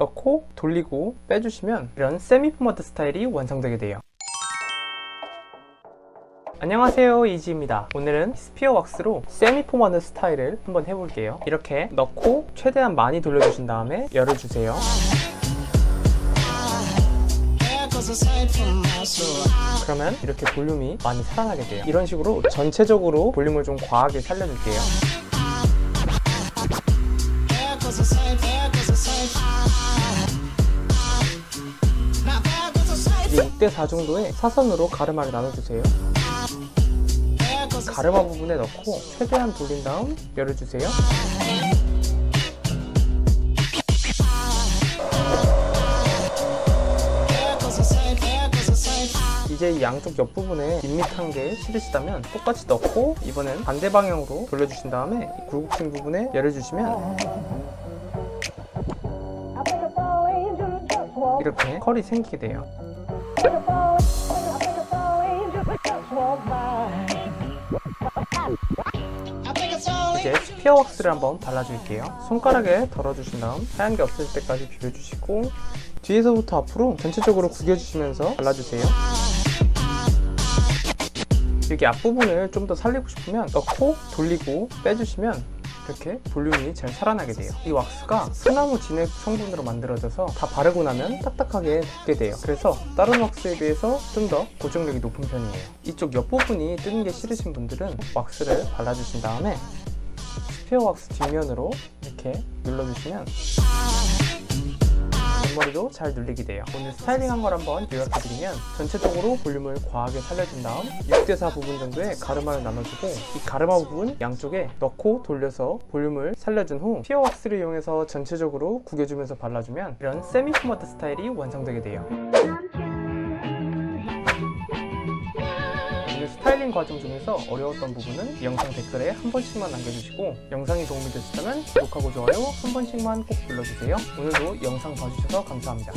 넣고 돌리고 빼주시면 이런 세미 포마드 스타일이 완성되게 돼요. 안녕하세요 이지입니다. 오늘은 스피어 왁스로 세미 포마드 스타일을 한번 해볼게요. 이렇게 넣고 최대한 많이 돌려주신 다음에 열어주세요. 그러면 이렇게 볼륨이 많이 살아나게 돼요. 이런 식으로 전체적으로 볼륨을 좀 과하게 살려줄게요 6대4 정도의 사선으로 가르마를 나눠주세요. 가르마 부분에 넣고 최대한 돌린 다음 열어주세요. 이제 이 양쪽 옆부분에 밋밋한 게 싫으시다면 똑같이 넣고 이번엔 반대 방향으로 돌려주신 다음에 이 굴곡진 부분에 열어주시면 이렇게 컬이 생기게 돼요 이제 스피어 왁스를 한번 발라줄게요. 손가락에 덜어주신 다음 하얀 게 없을 때까지 비벼주시고 뒤에서부터 앞으로 전체적으로 구겨주시면서 발라주세요. 여기 앞부분을 좀 더 살리고 싶으면 넣고 돌리고 빼주시면 이렇게 볼륨이 잘 살아나게 돼요. 이 왁스가 소나무 진액 성분으로 만들어져서 다 바르고 나면 딱딱하게 굳게 돼요. 그래서 다른 왁스에 비해서 좀 더 고정력이 높은 편이에요. 이쪽 옆부분이 뜨는 게 싫으신 분들은 왁스를 발라주신 다음에 스페어 왁스 뒷면으로 이렇게 눌러주시면 앞머리도 잘 눌리게 돼요. 오늘 스타일링한 걸 한번 요약해드리면 전체적으로 볼륨을 과하게 살려준 다음 6대4 부분 정도의 가르마를 나눠주고 이 가르마 부분 양쪽에 넣고 돌려서 볼륨을 살려준 후 피어 왁스를 이용해서 전체적으로 구겨주면서 발라주면 이런 세미 포마드 스타일이 완성되게 돼요 스타일링 과정 중에서 어려웠던 부분은 이 영상 댓글에 한 번씩만 남겨주시고 영상이 도움이 되셨다면 구독하고 좋아요 한 번씩만 꼭 눌러주세요. 오늘도 영상 봐주셔서 감사합니다.